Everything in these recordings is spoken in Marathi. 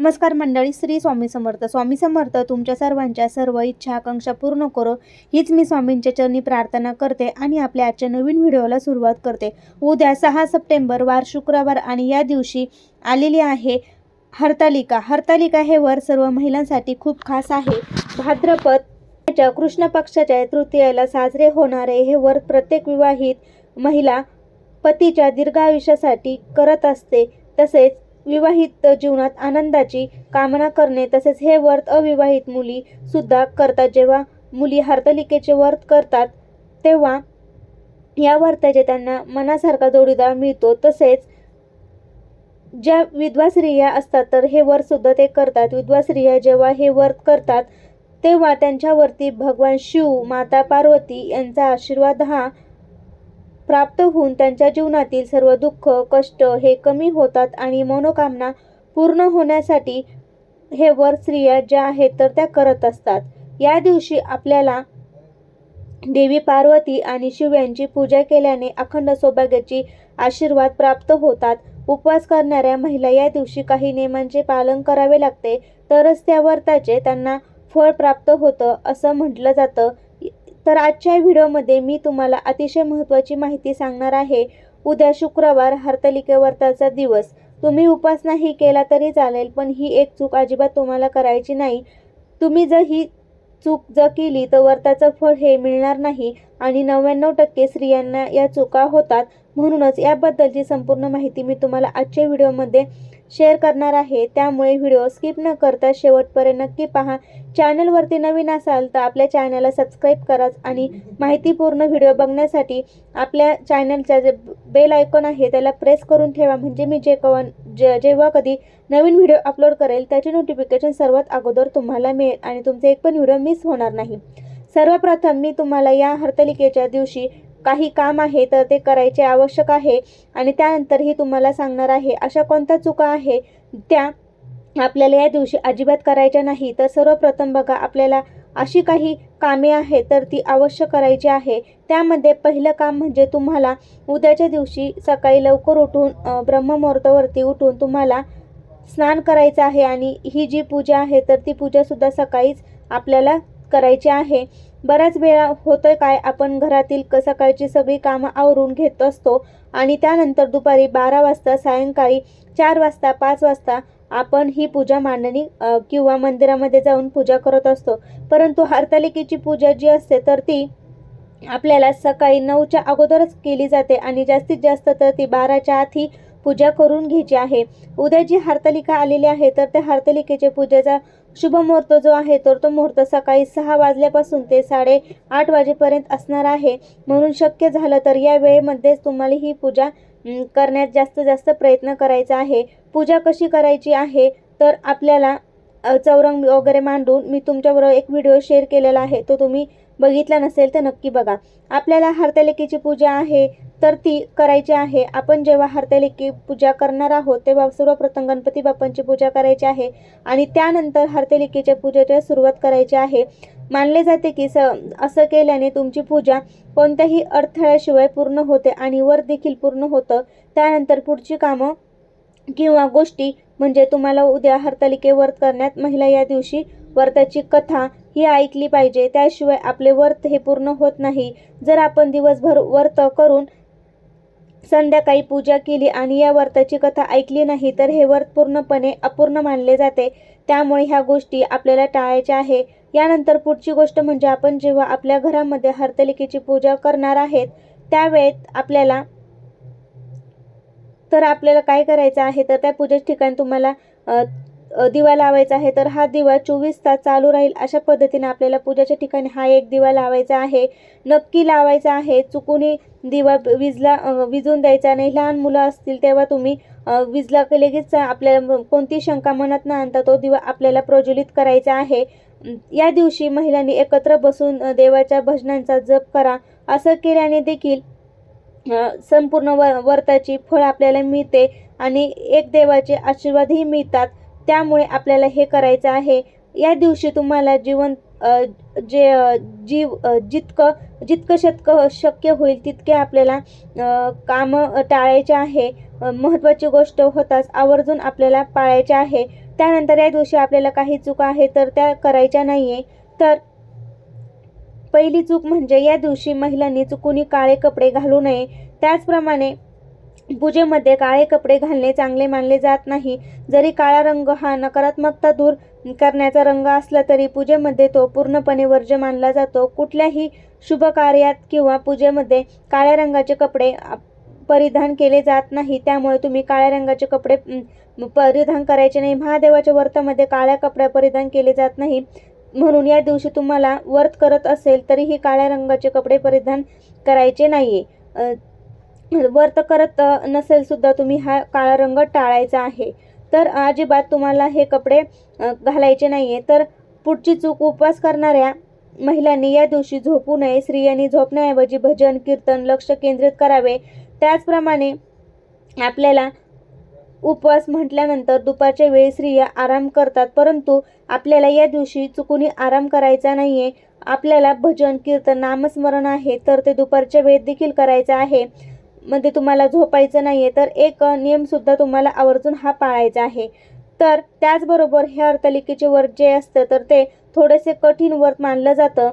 नमस्कार मंडळी श्री स्वामी समर्थ. स्वामी समर्थ तुमच्या सर्वांच्या सर्व इच्छा आकांक्षा पूर्ण करो. हीच मी स्वामींच्या चरणी प्रार्थना करते आणि आपल्या आजच्या नवीन व्हिडिओला सुरुवात करते. उद्या सहा सप्टेंबर वार शुक्रवार आणि या दिवशी आलेली आहे हरतालिका. हरतालिका हे वर सर्व महिलांसाठी खूप खास आहे. भाद्रपद कृष्ण पक्षाच्या तृतीयेला साजरे होणारे हे व्रत प्रत्येक विवाहित महिला पतीच्या दीर्घायुष्यासाठी करत असते. तसेच विवाहित जीवनात आनंदाची कामना करणे तसेच हे व्रत अविवाहित मुली सुद्धा करतात. जेव्हा मुली हरतलिकेचे व्रत करतात तेव्हा या व्रताचे त्यांना मनासारखा जोडीदार मिळतो. तसेच ज्या विधवा स्त्रिया असतात तर हे व्रत सुद्धा ते करतात. विधवा स्त्रिया जेव्हा हे व्रत करतात तेव्हा त्यांच्यावरती भगवान शिव माता पार्वती यांचा आशीर्वाद हा प्राप्त होऊन त्यांच्या जीवनातील सर्व दुःख कष्ट हे कमी होतात आणि मनोकामना पूर्ण होण्यासाठी हे वर स्त्रिया ज्या आहेत तर त्या करत असतात. या दिवशी आपल्याला देवी पार्वती आणि शिव यांची पूजा केल्याने अखंड सौभाग्याची आशीर्वाद प्राप्त होतात. उपवास करणाऱ्या महिला या दिवशी काही नियमांचे पालन करावे लागते तरच त्या व्रताचे त्यांना फळ प्राप्त होतं असं म्हटलं जातं. तर आजच्या व्हिडिओमध्ये मी तुम्हाला अतिशय महत्त्वाची माहिती सांगणार आहे. उद्या शुक्रवार हरतालिके व्रताचा दिवस. तुम्ही उपास नाही केला तरी चालेल पण ही एक चूक अजिबात तुम्हाला करायची नाही. तुम्ही जर ही चूक जर केली तर व्रताचं फळ हे मिळणार नाही आणि नव्याण्णव टक्के स्त्रियांना या चुका होतात. म्हणूनच याबद्दलची संपूर्ण माहिती मी तुम्हाला आजच्या व्हिडिओमध्ये शेअर करणार आहे. त्यामुळे व्हिडिओ स्किप न करता शेवटपर्यंत नक्की पहा. चॅनलवरती नवीन असाल तर आपल्या चॅनलला सबस्क्राईब करा आणि माहितीपूर्ण व्हिडिओ बघण्यासाठी आपल्या चॅनलचा जे बेल आयकॉन आहे त्याला प्रेस करून ठेवा. म्हणजे मी जे कवन जे जेव्हा कधी नवीन व्हिडिओ अपलोड करेल त्याचे नोटिफिकेशन सर्वात अगोदर तुम्हाला मिळेल आणि तुमचे एक पण व्हिडिओ मिस होणार नाही. सर्वप्रथम मी तुम्हाला या हरतालिकेच्या दिवशी काही काम आहे तर ते करायचे आवश्यक आहे आणि त्यानंतरही तुम्हाला सांगणार आहे अशा कोणत्या चुका आहे त्या आपल्याला या दिवशी अजिबात करायच्या नाही. तर सर्वप्रथम बघा आपल्याला अशी काही कामे आहेत तर ती अवश्य करायची आहे. त्यामध्ये पहिलं काम म्हणजे तुम्हाला उद्याच्या दिवशी सकाळी लवकर उठून ब्रह्ममुहूर्तावरती उठून तुम्हाला स्नान करायचं आहे आणि ही जी पूजा आहे तर ती पूजासुद्धा सकाळीच आपल्याला करायची आहे. बऱ्याच वेळा होतं काय आपण घरातील क सकाळची सगळी कामं आवरून घेत असतो आणि त्यानंतर दुपारी बारा वाजता सायंकाळी चार वाजता पाच वाजता आपण ही पूजा मांडणी किंवा मंदिरामध्ये जाऊन पूजा करत असतो. परंतु हरतालिकेची पूजा जी असते तर ती आपल्याला सकाळी नऊच्या अगोदरच केली जाते आणि जास्तीत जास्त तर ती बाराच्या आत ही पूजा करून घ्यायची आहे. उद्या जी हरतालिका आलेली आहे तर त्या हरतालिकेच्या पूजेचा शुभ मुहूर्त जो आहे तर तो मुहूर्त सकाळी सहा वाजल्यापासून ते साडे आठ वाजेपर्यंत असणार आहे. म्हणून शक्य झालं तर या वेळेमध्येच तुम्हाला ही पूजा करण्यात जास्त जास्त प्रयत्न करायचा आहे. पूजा कशी करायची आहे? तर आपल्याला चौरंग वगैरे मांडून मी तुमच्याबरोबर एक व्हिडिओ शेअर केलेला आहे. तो तुम्ही बघितला नसेल तर नक्की बघा. आपल्याला हरतालिकेची पूजा आहे तर ती करायची आहे. आपण जेव्हा हरतालिकी पूजा करणार आहोत तेव्हा सर्वप्रथम गणपती बाप्पांची पूजा करायची आहे आणि त्यानंतर हरतालिकेच्या पूजेच्या सुरुवात करायची आहे. मानले जाते की स असं केल्याने तुमची पूजा कोणत्याही अडथळ्याशिवाय पूर्ण होते आणि वर देखील पूर्ण होतं. त्यानंतर पुढची कामं किंवा गोष्टी म्हणजे तुम्हाला उद्या हरतालिके व्रत करण्यात महिला या दिवशी व्रताची कथा ही ऐकली पाहिजे. त्याशिवाय आपले व्रत हे पूर्ण होत नाही. जर आपण दिवसभर व्रत करून संध्याकाळी पूजा केली आणि या व्रताची कथा ऐकली नाही तर हे व्रत पूर्णपणे अपूर्ण मानले जाते. त्यामुळे ह्या गोष्टी आपल्याला टाळायच्या आहे. यानंतर पुढची गोष्ट म्हणजे आपण जेव्हा आपल्या घरामध्ये हरतालिकेची पूजा करणार आहेत त्यावेळेत आपल्याला तर आपल्याला काय करायचं आहे? तर त्या पूजेच्या ठिकाणी तुम्हाला दिवा लावायचा आहे तर हा दिवा चोवीस तास चालू राहील अशा पद्धतीने आपल्याला पूजेच्या ठिकाणी हा एक दिवा लावायचा आहे. नक्की लावायचा आहे चुकूनही दिवा विजला विजून द्यायचा नाही. लहान मुलं असतील तेव्हा तुम्ही विजला लगेच आपल्याला कोणती शंका मनात न आणता तो दिवा आपल्याला प्रज्वलित करायचा आहे. या दिवशी महिलांनी एकत्र बसून देवाच्या भजनांचा जप करा. असं केल्याने देखील संपूर्ण व व्रताची फळ आपल्याला मिळते आणि एक देवाचे आशीर्वादही मिळतात. त्यामुळे आपल्याला हे करायचं आहे. या दिवशी तुम्हाला जीवन जे जीव जितकं जितकं शतकं शक्य होईल तितके आपल्याला कामं टाळायचे आहे. महत्त्वाची गोष्ट होताच आवर्जून आपल्याला पाळायचे आहे. त्यानंतर या दिवशी आपल्याला काही चुका आहे तर त्या करायच्या नाही आहे तर पहिली चूक म्हणजे या दिवशी महिलांनी चुकून काळे कपडे घालू नये. त्याचप्रमाणे पूजेमध्ये काळे कपडे घालणे चांगले मानले जात नाही. जरी काळा रंग हा नकारात्मकता दूर करण्याचा रंग असला तरी पूजेमध्ये तो पूर्णपणे वर्ज्य मानला जातो. कुठल्याही शुभ कार्यात किंवा पूजेमध्ये काळ्या रंगाचे कपडे परिधान केले जात नाही. त्यामुळे तुम्ही काळ्या रंगाचे कपडे परिधान करायचे नाही. महादेवाच्या व्रतामध्ये काळ्या कपड्या परिधान केले जात नाही. म्हणून या दिवशी तुम्हाला व्रत करत असेल तरीही काळ्या रंगाचे कपडे परिधान करायचे नाही आहे व्रत करत नसेल सुद्धा तुम्ही हा काळा रंग टाळायचा आहे. तर अजिबात तुम्हाला हे कपडे घालायचे नाही आहे तर पुढची चूक उपवास करणाऱ्या महिलांनी या दिवशी झोपू नये स्त्रियांनी झोपण्याऐवजी भजन कीर्तन लक्ष केंद्रित करावे. त्याचप्रमाणे आपल्याला उपवास म्हटल्यानंतर दुपारच्या वेळी स्त्रिया आराम करतात परंतु आपल्याला या दिवशी चुकून आराम करायचा नाही आहे आपल्याला भजन कीर्तन नामस्मरण आहे तर ते दुपारच्या वेळेत देखील करायचं आहे. मध्ये तुम्हाला झोपायचं नाही आहे तर एक नियमसुद्धा तुम्हाला आवर्जून हा पाळायचा आहे. तर त्याचबरोबर हे अर्थलिकेचे व्रत जे असतं तर ते थोडेसे कठीण व्रत मानलं जातं.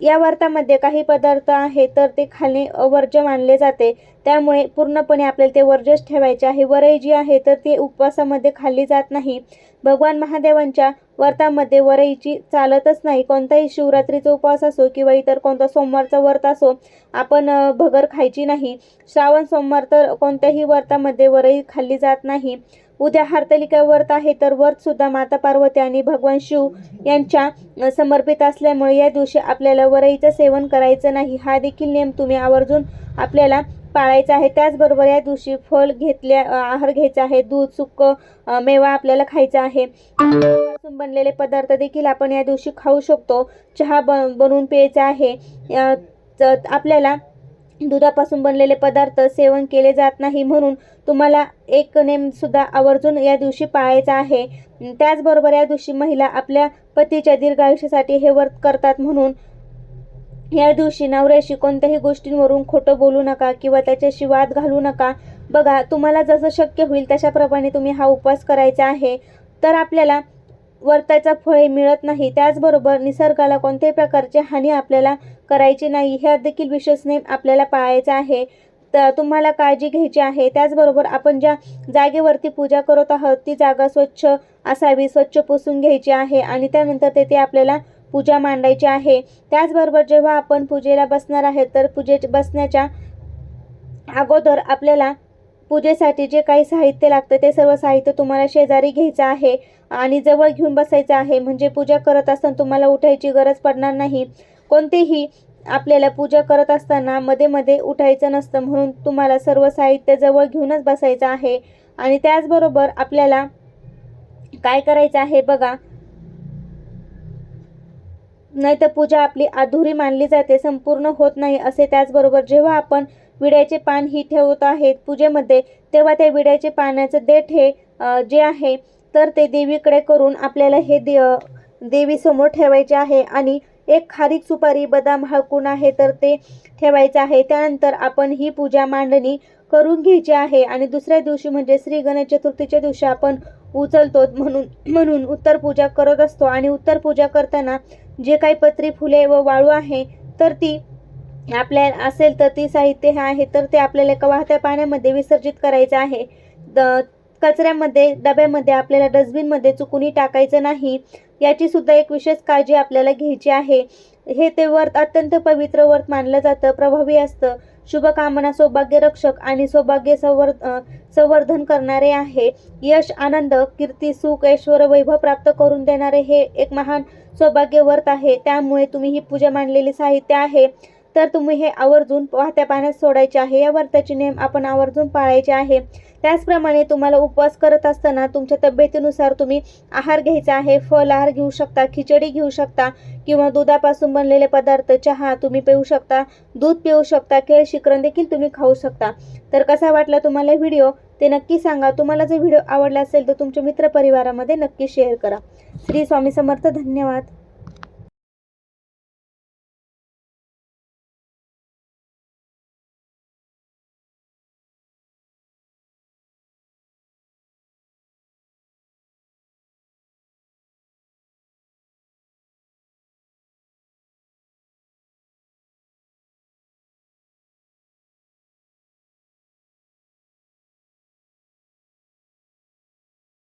या व्रतामध्ये काही पदार्थ आहे तर ते खाणे अवर्ज्य मानले जाते. त्यामुळे पूर्णपणे आपल्याला ते वर्जच ठेवायचे आहे. वरई जी आहे तर ते उपवासामध्ये खाल्ली जात नाही. भगवान महादेवांच्या व्रतामध्ये वरईची चालतच नाही. कोणताही शिवरात्रीचा उपवास असो किंवा इतर कोणता सोमवारचा व्रत असो आपण भगर खायची नाही. श्रावण सोमवार तर कोणत्याही व्रतामध्ये वरई खाल्ली जात नाही. उद्या हरतालिका व्रत आहे तर व्रत सुद्धा माता पार्वती आणि भगवान शिव यांच्या समर्पित असल्यामुळे या दिवशी आपल्याला वरईचं सेवन करायचं नाही. हा देखील नियम तुम्ही आवर्जून आपल्याला पाळायचा आहे. त्याचबरोबर या दिवशी फळ घेतल्या आहार घ्यायचा आहे. दूध सुक्क मेवा आपल्याला खायचा आहे. बनलेले पदार्थ देखील आपण या दिवशी खाऊ शकतो. चहा ब बनवून प्यायचा आहे. आपल्याला दुधापासून बनलेले पदार्थ सेवन केले जात नाही म्हणून तुम्हाला एक नेमसुद्धा आवर्जून या दिवशी पाळायचा आहे. त्याचबरोबर या दिवशी महिला आपल्या पतीच्या दीर्घायुष्यासाठी हे व्रत करतात म्हणून या दिवशी नवऱ्याशी कोणत्याही गोष्टींवरून खोटं बोलू नका किंवा त्याच्याशी वाद घालू नका. बघा तुम्हाला जसं शक्य होईल तशाप्रमाणे तुम्ही हा उपवास करायचा आहे. तर आपल्याला वर्ताचा फळे मिळत नाही. त्याचबरोबर निसर्गाला कोणत्याही प्रकारची हानी आपल्याला करायची नाही. ह्या देखील विशेष नेम आपल्याला पाळायचा आहे. तर तुम्हाला काळजी घ्यायची आहे. त्याचबरोबर आपण ज्या जागेवरती पूजा करत आहोत ती जागा स्वच्छ असावी स्वच्छ पुसून घ्यायची आहे आणि त्यानंतर तेथे आपल्याला पूजा मांडायची आहे. त्याचबरोबर जेव्हा आपण पूजेला बसणार आहे तर पूजे बसण्याच्या अगोदर आपल्याला पूजेसाठी जे काही साहित्य लागतं ते सर्व साहित्य तुम्हाला शेजारी घ्यायचं आहे आणि जवळ घेऊन बसायचं आहे. म्हणजे पूजा करत असताना तुम्हाला उठायची गरज पडणार नाही. कोणतेही आपल्याला पूजा करत असताना मध्ये मध्ये उठायचं नसतं म्हणून तुम्हाला सर्व साहित्य जवळ घेऊनच बसायचं आहे. आणि त्याचबरोबर आपल्याला काय करायचं आहे बघा. नाही तर पूजा आपली अधुरी मानली जाते संपूर्ण होत नाही असे त्याचबरोबर जेव्हा आपण विड्याचे पान ही ठेवत आहेत पूजेमध्ये तेव्हा त्या विड्याचे पानाचं देठ हे जे आहे तर ते देवीकडे करून आपल्याला हे दे देवीसमोर ठेवायचे आहे. आणि एक खारीक सुपारी बदाम हळकून आहे तर ते ठेवायचं आहे. त्यानंतर आपण ही पूजा मांडणी करून घ्यायची आहे. आणि दुसऱ्या दिवशी म्हणजे श्री गणेश चतुर्थीच्या दिवशी आपण उचलतो म्हणून म्हणून उत्तर पूजा करत असतो. आणि उत्तर पूजा करताना जे काही पत्री फुले व वाळू आहे तर ती आपल्या असेल तर ती साहित्य हे आहे तर ते आपल्याला एका वाहत्या पाण्यामध्ये विसर्जित करायचं आहे. द कचऱ्यामध्ये डब्यामध्ये आपल्याला डस्टबिनमध्ये चुकूनही टाकायचं नाही याची सुद्धा एक विशेष काळजी आपल्याला घ्यायची आहे. हे ते व्रत अत्यंत पवित्र व्रत मानलं जातं प्रभावी असतं. शुभकामना सौभाग्य रक्षक आणि सौभाग्य संवर संवर्धन करणारे आहे. यश आनंद कीर्ती सुख ऐश्वर वैभव प्राप्त करून देणारे हे एक महान सौभाग्य व्रत आहे. त्यामुळे तुम्ही ही पूजा मांडलेली साहित्य आहे. तर तुम्ही हे आवर्जून वाहत्या पाण्यात सोडायचे आहे. या व्रताचे नियम आपण आवर्जून पाळायचे आहे. त्याचप्रमाणे तुम्हाला उपवास करत असताना तुमच्या तब्येतीनुसार तुम्ही आहार घ्यायचा आहे. फल आहार घेऊ शकता खिचडी घेऊ शकता किंवा दुधापासून बनलेले पदार्थ चहा तुम्ही पिऊ शकता दूध पिऊ शकता केळ शिकरण देखील तुम्ही खाऊ शकता. तर कसा वाटला तुम्हाला व्हिडिओ? ते नक्की सांगा. तुम्हाला जर व्हिडिओ आवडला असेल तर तुमच्या मित्रपरिवारामध्ये नक्की शेअर करा. श्री स्वामी समर्थ. धन्यवाद.